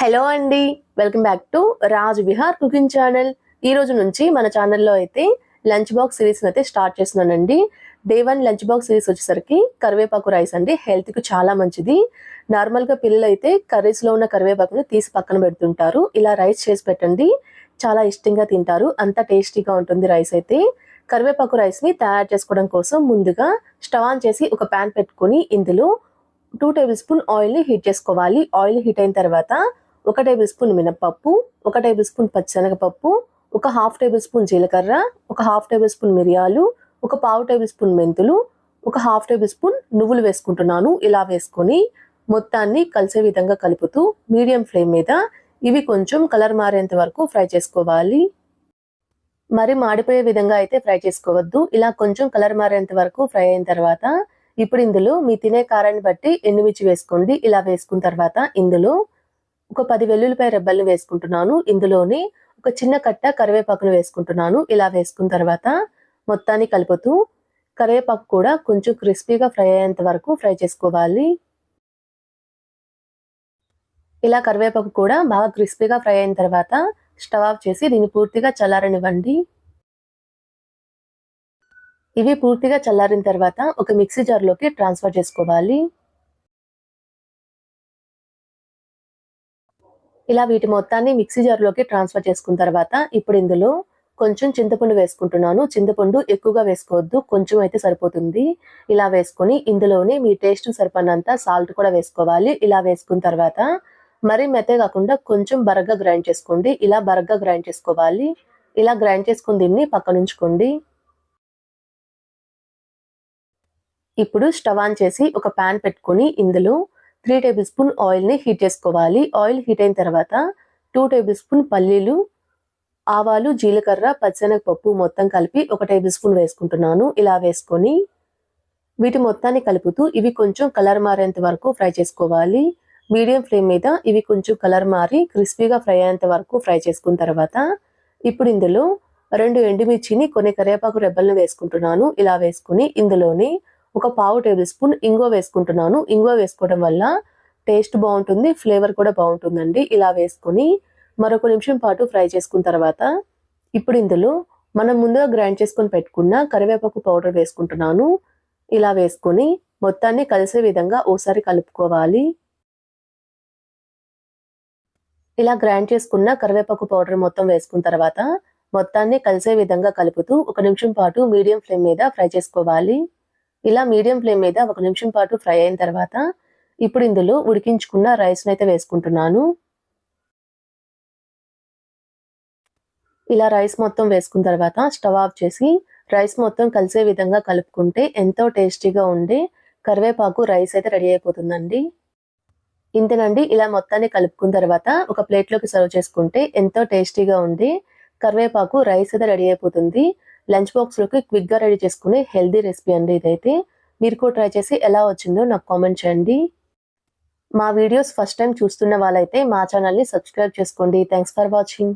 Hello అండి welcome back to Raj Vihar cooking channel. ఈ రోజు నుంచి మన ఛానల్లో అయితే లంచ్ బాక్స్ సిరీస్ని అయితే స్టార్ట్ చేస్తున్నానండి. Day one lunch box series వచ్చేసరికి కరివేపాకు రైస్ అండి. హెల్త్కి చాలా మంచిది. నార్మల్గా పిల్లలు అయితే కర్రీస్లో ఉన్న కరివేపాకుని తీసి పక్కన పెడుతుంటారు. ఇలా రైస్ చేసి పెట్టండి. చాలా ఇష్టంగా తింటారు. అంత టేస్టీగా ఉంటుంది రైస్ అయితే. కరివేపాకు రైస్ని తయారు చేసుకోవడం కోసం ముందుగా స్టవ్ ఆన్ చేసి ఒక ప్యాన్ పెట్టుకొని ఇందులో టూ టేబుల్ స్పూన్ ఆయిల్ని హీట్ చేసుకోవాలి. ఆయిల్ హీట్ అయిన తర్వాత ఒక టేబుల్ స్పూన్ మినపప్పు ఒక టేబుల్ స్పూన్ పచ్చిశనగపప్పు ఒక హాఫ్ టేబుల్ స్పూన్ జీలకర్ర ఒక హాఫ్ టేబుల్ స్పూన్ మిరియాలు ఒక పావు టేబుల్ స్పూన్ మెంతులు ఒక హాఫ్ టేబుల్ స్పూన్ నువ్వులు వేసుకుంటున్నాను. ఇలా వేసుకొని మొత్తాన్ని కలిసే విధంగా కలుపుతూ మీడియం ఫ్లేమ్ మీద ఇవి కొంచెం కలర్ మారేంత వరకు ఫ్రై చేసుకోవాలి. మరి మాడిపోయే విధంగా అయితే ఫ్రై చేసుకోవద్దు. ఇలా కొంచెం కలర్ మారేంత వరకు ఫ్రై అయిన తర్వాత ఇప్పుడు ఇందులో మీ తినే కారాన్ని బట్టి ఎండుమిర్చి వేసుకోండి. ఇలా వేసుకున్న తర్వాత ఇందులో ఒక పది వెల్లుల్లిపాయ రెబ్బల్ని వేసుకుంటున్నాను. ఇందులోనే ఒక చిన్న కట్ట కరివేపాకును వేసుకుంటున్నాను. ఇలా వేసుకున్న తర్వాత మొత్తాన్ని కలుపుతూ కరివేపాకు కూడా కొంచెం క్రిస్పీగా ఫ్రై అయ్యేంత వరకు ఫ్రై చేసుకోవాలి. ఇలా కరివేపాకు కూడా బాగా క్రిస్పీగా ఫ్రై అయిన తర్వాత స్టవ్ ఆఫ్ చేసి దీన్ని పూర్తిగా చల్లారనివ్వండి. ఇవి పూర్తిగా చల్లారిన తర్వాత ఒక మిక్సీ జార్లోకి ట్రాన్స్ఫర్ చేసుకోవాలి. ఇలా వీటి మొత్తాన్ని మిక్సీ జార్లోకి ట్రాన్స్ఫర్ చేసుకున్న తర్వాత ఇప్పుడు ఇందులో కొంచెం చింతపండు వేసుకుంటున్నాను. చింతపండు ఎక్కువగా వేసుకోవద్దు కొంచెం అయితే సరిపోతుంది. ఇలా వేసుకొని ఇందులోనే మీ టేస్ట్ సరిపడినంత సాల్ట్ కూడా వేసుకోవాలి. ఇలా వేసుకున్న తర్వాత మరీ మెత్తే కాకుండా కొంచెం బరగ్గా గ్రైండ్ చేసుకోండి. ఇలా బరగ్గా గ్రైండ్ చేసుకోవాలి. ఇలా గ్రైండ్ చేసుకుని దీన్ని పక్కనుంచుకోండి ఇప్పుడు స్టవ్ ఆన్ చేసి ఒక ప్యాన్ పెట్టుకొని ఇందులో త్రీ టేబుల్ స్పూన్ ఆయిల్ని హీట్ చేసుకోవాలి. ఆయిల్ హీట్ అయిన తర్వాత టూ టేబుల్ స్పూన్ పల్లీలు ఆవాలు జీలకర్ర పచ్చనగపప్పు మొత్తం కలిపి ఒక టేబుల్ స్పూన్ వేసుకుంటున్నాను. ఇలా వేసుకొని వీటి మొత్తాన్ని కలుపుతూ ఇవి కొంచెం కలర్ మారేంత వరకు ఫ్రై చేసుకోవాలి. మీడియం ఫ్లేమ్ మీద ఇవి కొంచెం కలర్ మారి క్రిస్పీగా ఫ్రై అయ్యేంత వరకు ఫ్రై చేసుకున్న తర్వాత ఇప్పుడు ఇందులో రెండు ఎండుమిర్చిని కొన్ని కరివేపాకు రెబ్బలను వేసుకుంటున్నాను. ఇలా వేసుకుని ఇందులోనే ఒక పావు టేబుల్ స్పూన్ ఇంగువ వేసుకుంటున్నాను. ఇంగువ వేసుకోవడం వల్ల టేస్ట్ బాగుంటుంది ఫ్లేవర్ కూడా బాగుంటుందండి. ఇలా వేసుకొని మరొక నిమిషం పాటు ఫ్రై చేసుకున్న తర్వాత ఇప్పుడు ఇందులో మనం ముందుగా గ్రైండ్ చేసుకొని పెట్టుకున్న కరివేపాకు పౌడర్ వేసుకుంటున్నాను. ఇలా వేసుకొని మొత్తాన్ని కలిసే విధంగా ఓసారి కలుపుకోవాలి. ఇలా గ్రైండ్ చేసుకున్న కరివేపాకు పౌడర్ మొత్తం వేసుకున్న తర్వాత మొత్తాన్ని కలిసే విధంగా కలుపుతూ ఒక నిమిషం పాటు మీడియం ఫ్లేమ్ మీద ఫ్రై చేసుకోవాలి. ఇలా మీడియం ఫ్లేమ్ మీద ఒక నిమిషం పాటు ఫ్రై అయిన తర్వాత ఇప్పుడు ఇందులో ఉడికించుకున్న రైస్ని అయితే వేసుకుంటున్నాను. ఇలా రైస్ మొత్తం వేసుకున్న తర్వాత స్టవ్ ఆఫ్ చేసి రైస్ మొత్తం కలిసే విధంగా కలుపుకుంటే ఎంతో టేస్టీగా ఉండే కరివేపాకు రైస్ అయితే రెడీ అయిపోతుందండి. ఇంతేనండి ఇలా మొత్తాన్ని కలుపుకున్న తర్వాత ఒక ప్లేట్లోకి సర్వ్ చేసుకుంటే ఎంతో టేస్టీగా ఉండే కరివేపాకు రైస్ అయితే రెడీ అయిపోతుంది. లంచ్ బాక్స్లోకి క్విక్గా రెడీ చేసుకునే హెల్దీ రెసిపీ అండి ఇదైతే. మీరు కూడా ట్రై చేసి ఎలా వచ్చిందో నాకు కామెంట్ చేయండి. మా వీడియోస్ ఫస్ట్ టైం చూస్తున్న వాళ్ళైతే మా ఛానల్ని సబ్స్క్రైబ్ చేసుకోండి. Thanks for watching.